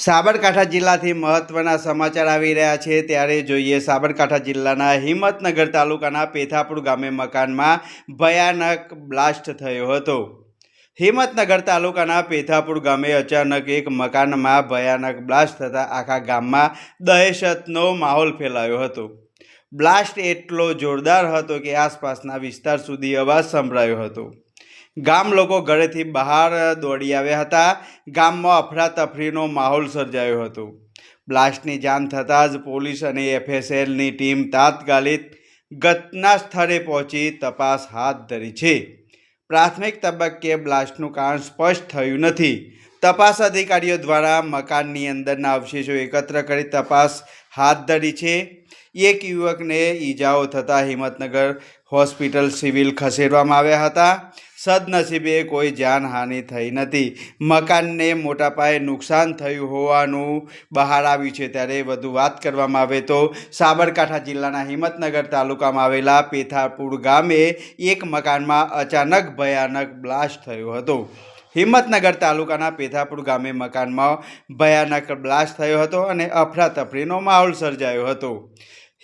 સાબરકાંઠા જિલ્લાથી મહત્વના સમાચાર આવી રહ્યા છે. ત્યારે જોઈએ સાબરકાંઠા જિલ્લાના હિંમતનગર તાલુકાના પેથાપુર ગામે મકાનમાં ભયાનક બ્લાસ્ટ થયો હતો. હિંમતનગર તાલુકાના પેથાપુર ગામે અચાનક એક મકાનમાં ભયાનક બ્લાસ્ટ થતાં આખા ગામમાં દહેશતનો માહોલ ફેલાયો હતો. બ્લાસ્ટ એટલો જોરદાર હતો કે આસપાસના વિસ્તાર સુધી અવાજ સંભળાયો હતો. ગામ લોકો ઘરેથી બહાર દોડી આવ્યા હતા. ગામમાં અફરાતફરીનો માહોલ સર્જાયો હતો. બ્લાસ્ટની જાણ થતાં જ પોલીસ અને એફએસએલની ટીમ તાત્કાલિક ઘટના સ્થળે પહોંચી તપાસ હાથ ધરી છે. પ્રાથમિક તબક્કે બ્લાસ્ટનું કારણ સ્પષ્ટ થયું નથી. તપાસ અધિકારીઓ દ્વારા મકાનની અંદરના અવશેષો એકત્ર કરી તપાસ હાથ ધરી છે. એક યુવકને ઈજાઓ થતાં હિંમતનગર હોસ્પિટલ સિવિલ ખસેડવામાં આવ્યા હતા. સદનસીબે કોઈ જાનહાનિ થઈ નથી. મકાનને મોટા પાયે નુકસાન થયું હોવાનું બહાર આવ્યું છે. ત્યારે વધુ વાત કરવામાં આવે તો સાબરકાંઠા જિલ્લાના હિંમતનગર તાલુકામાં આવેલા પેથાપુર ગામે એક મકાનમાં અચાનક ભયાનક બ્લાસ્ટ થયો હતો. હિંમતનગર તાલુકાના પેથાપુર ગામે મકાનમાં ભયાનક બ્લાસ્ટ થયો હતો અને અફરાતફરીનો માહોલ સર્જાયો હતો.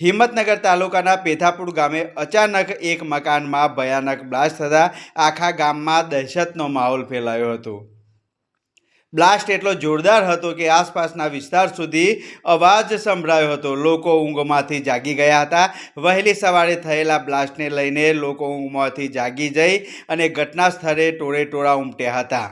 હિંમતનગર તાલુકાના પેથાપુર ગામે અચાનક એક મકાનમાં ભયાનક બ્લાસ્ટ થતાં આખા ગામમાં દહેશતનો માહોલ ફેલાયો હતો. બ્લાસ્ટ એટલો જોરદાર હતો કે આસપાસના વિસ્તાર સુધી અવાજ સંભળાયો હતો. લોકો ઊંઘમાંથી જાગી ગયા હતા. વહેલી સવારે થયેલા બ્લાસ્ટને લઈને લોકો ઊંઘમાંથી જાગી જઈ અને ઘટના સ્થળે ટોળે ટોળા ઉમટ્યા હતા.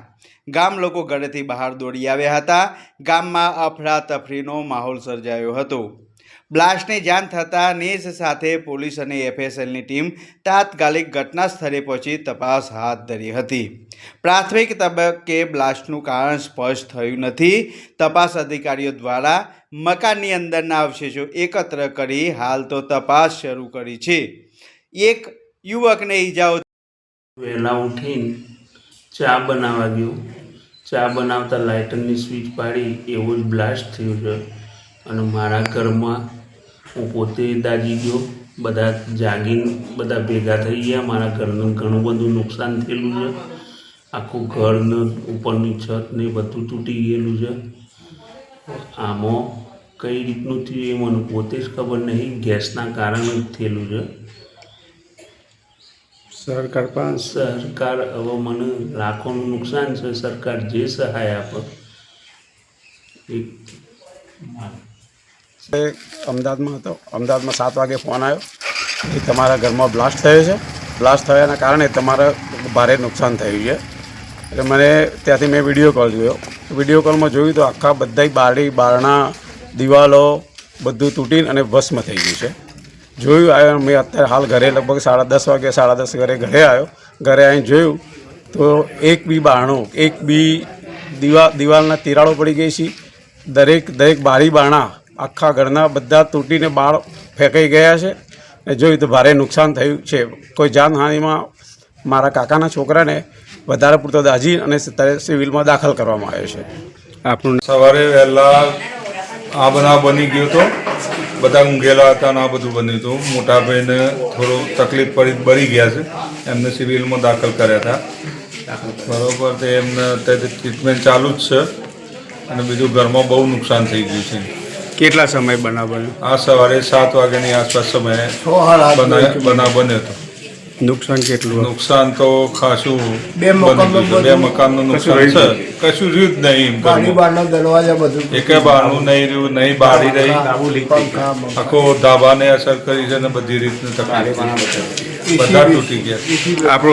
ગામ લોકો ઘરેથી બહાર દોડી આવ્યા હતા. ગામમાં અફરાતફરીનો માહોલ સર્જાયો હતો. બ્લાસ્ટની જાણ થતાં નેસ સાથે પોલીસ અને એફએસએલની ટીમ તાત્કાલિક ઘટના સ્થળે પહોંચી તપાસ હાથ ધરી હતી. પ્રાથમિક તબક્કે બ્લાસ્ટનું કારણ સ્પષ્ટ થયું નથી. તપાસ અધિકારીઓ દ્વારા મકાનની અંદરના અવશેષો એકત્ર કરી હાલ તો તપાસ શરૂ કરી છે. એક યુવકને ઈજાઓ વહેલા ઉઠીને ચા બનાવવા ગયો. ચા બનાવતા લાઇટરની સ્વિચ પાડી, એવો જ બ્લાસ્ટ થયો છે. અને મારા ઘરમાં હું પોતે દાજી ગયો. બધા જાગીને બધા ભેગા થઈ ગયા. મારા ઘરનું ઘણું બધું નુકસાન થયેલું છે. આખું ઘરને ઉપરની છત ને બધું તૂટી ગયેલું છે. આમાં કઈ રીતનું થયું એ મને પોતે જ ખબર નહીં. ગેસના કારણે જ થયેલું છે. સરકાર પાસે? સરકાર હવે મને લાખોનું નુકસાન છે. સરકાર જે સહાય આપે. એ અમદાવાદમાં હતો. અમદાવાદમાં સાત વાગે ફોન આવ્યો કે તમારા ઘરમાં બ્લાસ્ટ થયો છે. બ્લાસ્ટ થયાના કારણે તમારે ભારે નુકસાન થયું છે. એટલે મને ત્યાંથી મેં વીડિયો કોલ જોયો. વીડિયો કોલમાં જોયું તો આખા બધા બારી બારણા, દિવાલો બધું તૂટીને અને ભસ્મ થઈ ગયું છે. જોયું આવ્યો, મેં અત્યારે હાલ ઘરે લગભગ સાડા દસ વાગે, સાડા દસ ઘરે ઘરે આવ્યો. ઘરે આવીને જોયું તો એક બી બારણું, એક બી દિવા, દિવાલના તિરાડો પડી ગઈ છે. દરેક દરેક બારી બારણા આખા ઘરના બધા તૂટીને બાળ ફેંકાઈ ગયા છે. ને જોયું તો ભારે નુકસાન થયું છે. કોઈ જાનહાનિમાં મારા કાકાના છોકરાને વધારે પૂરતો દાજી અને સિવિલમાં દાખલ કરવામાં આવ્યો છે. આપણું સવારે વહેલા આ બનાવ બની ગયો હતો બધા ઊંઘેલા હતા અને આ બધું બન્યું હતું મોટા ભાઈને થોડું તકલીફ પડી બળી ગયા છે. એમને સિવિલમાં દાખલ કર્યા હતા. બરોબર તે એમને અત્યારે ટ્રીટમેન્ટ ચાલુ જ છે. અને બીજું ઘરમાં બહુ નુકસાન થઈ ગયું છે. કેટલા સમય બનાવવાનું આ સવારે સાત વાગ્યાની આસપાસ સમયે બના- બનાવ બન્યો હતો. નુકસાન કેટલું નુકસાન તો ખાસું બે ગયું છે. બે મકાનનું નુકસાન છે. કશું રહ્યું જ નહીં ઘરમાં. બારના દરવાજા બધું એકે બારણું નહીં રહ્યું નહીં બારી રહી. આખો ધાબાને અસર કરી છે ને બધી રીતની તકલીફ. થઈ. બધા તૂટી ગયા. આપણું